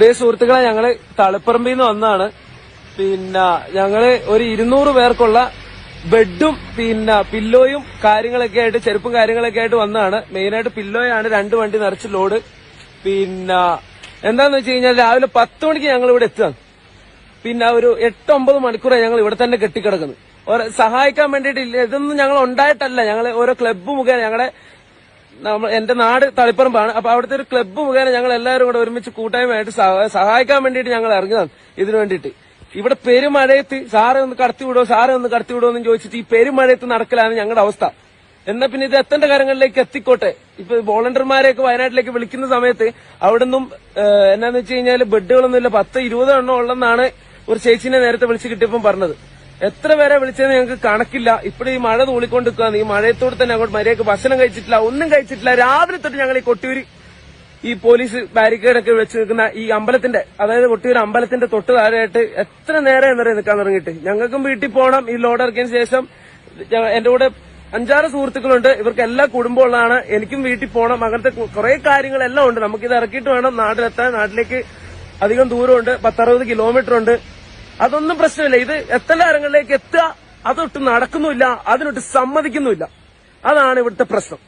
പ്രിയ സുഹൃത്തുക്കളെ ഞങ്ങൾ തളിപ്പറമ്പിൽ നിന്ന് വന്നാണ്. പിന്നെ ഞങ്ങൾ ഒരു ഇരുന്നൂറ് പേർക്കുള്ള ബെഡും പിന്നെ പില്ലോയും കാര്യങ്ങളൊക്കെ ആയിട്ട് ചെരുപ്പും കാര്യങ്ങളൊക്കെ ആയിട്ട് വന്നതാണ് മെയിനായിട്ട് പില്ലോയാണ് രണ്ട് വണ്ടി നിറച്ച് ലോഡ്. പിന്നെ എന്താന്ന് വെച്ച് കഴിഞ്ഞാൽ രാവിലെ പത്ത് മണിക്ക് ഞങ്ങൾ ഇവിടെ എത്തുകയാണ് പിന്നെ ഒരു എട്ട് ഒമ്പത് മണിക്കൂറായി ഞങ്ങൾ ഇവിടെ തന്നെ കെട്ടിക്കിടക്കുന്നത്. സഹായിക്കാൻ വേണ്ടിയിട്ട് ഇതൊന്നും ഞങ്ങൾ ഉണ്ടായിട്ടല്ല. ഞങ്ങൾ ഓരോ ക്ലബ് മുഖേന ഞങ്ങളെ നമ്മ എന്റെ നാട് തളിപ്പറമ്പാണ്. അപ്പൊ അവിടുത്തെ ഒരു ക്ലബ്ബ് മുഖേന ഞങ്ങൾ എല്ലാവരും കൂടെ ഒരുമിച്ച് കൂട്ടായ്മയായിട്ട് സഹായിക്കാൻ വേണ്ടിയിട്ട് ഞങ്ങൾ ഇറങ്ങിയതാണ് ഇതിനു വേണ്ടിയിട്ട്. ഇവിടെ പെരുമഴയത്ത് സാറെ ഒന്ന് കടത്തി വിടോ സാറെ ഒന്ന് കടത്തി വിടോ എന്ന് ചോദിച്ചിട്ട് ഈ പെരുമഴയത്ത് നടക്കലാണ് ഞങ്ങളുടെ അവസ്ഥ. എന്നാ പിന്നെ ഇത് എത്തേണ്ട കാര്യങ്ങളിലേക്ക് എത്തിക്കോട്ടെ. ഇപ്പൊ വോളണ്ടിയർമാരെയൊക്കെ വയനാട്ടിലേക്ക് വിളിക്കുന്ന സമയത്ത് അവിടെ നിന്നും എന്നാന്ന് വെച്ച് കഴിഞ്ഞാൽ ബെഡുകളൊന്നുമില്ല. പത്ത് ഇരുപത് എണ്ണം ഉള്ളെന്നാണ് ഒരു ചേച്ചിനെ നേരത്തെ വിളിച്ച് കിട്ടിയപ്പം പറഞ്ഞത്. എത്ര പേരെ വിളിച്ചതെന്ന് ഞങ്ങൾക്ക് കണക്കില്ല. ഇപ്പോഴും ഈ മഴ തൂളിക്കൊണ്ടിരിക്കുകയാണ്. ഈ മഴയത്തോട് തന്നെ അങ്ങോട്ട് മര്യാദയ്ക്ക് ഭക്ഷണം കഴിച്ചിട്ടില്ല ഒന്നും കഴിച്ചിട്ടില്ല. രാവിലെ തൊട്ട് ഞങ്ങൾ ഈ കൊട്ടിയൂര് ഈ പോലീസ് ബാരിക്കേഡൊക്കെ വെച്ച് നിൽക്കുന്ന ഈ അമ്പലത്തിന്റെ അതായത് കൊട്ടിയൂർ അമ്പലത്തിന്റെ തൊട്ട് താഴെയായിട്ട് എത്ര നേരം എന്നറിയാം നിൽക്കാൻ തുടങ്ങിയിട്ട്. ഞങ്ങൾക്കും വീട്ടിൽ പോകണം. ഈ ലോഡ് ഇറക്കിയതിന് ശേഷം എന്റെ കൂടെ അഞ്ചാറ് സുഹൃത്തുക്കളുണ്ട്. ഇവർക്ക് എല്ലാ കുടുംബമുള്ളതാണ് എനിക്കും വീട്ടിൽ പോകണം. അങ്ങനത്തെ കുറെ കാര്യങ്ങളെല്ലാം ഉണ്ട്. നമുക്കിത് ഇറക്കിയിട്ട് വേണം. നാട്ടിലെത്താൻ. നാട്ടിലേക്ക് അധികം ദൂരമുണ്ട്. പത്തറുപത് കിലോമീറ്റർ ഉണ്ട് അതൊന്നും പ്രശ്നമില്ല. ഇത് എത്ര കാര്യങ്ങളിലേക്ക് എത്തുക അതൊട്ടും നടക്കുന്നുമില്ല അതിനൊട്ട് സമ്മതിക്കുന്നുമില്ല. അതാണ് ഇവിടുത്തെ പ്രശ്നം.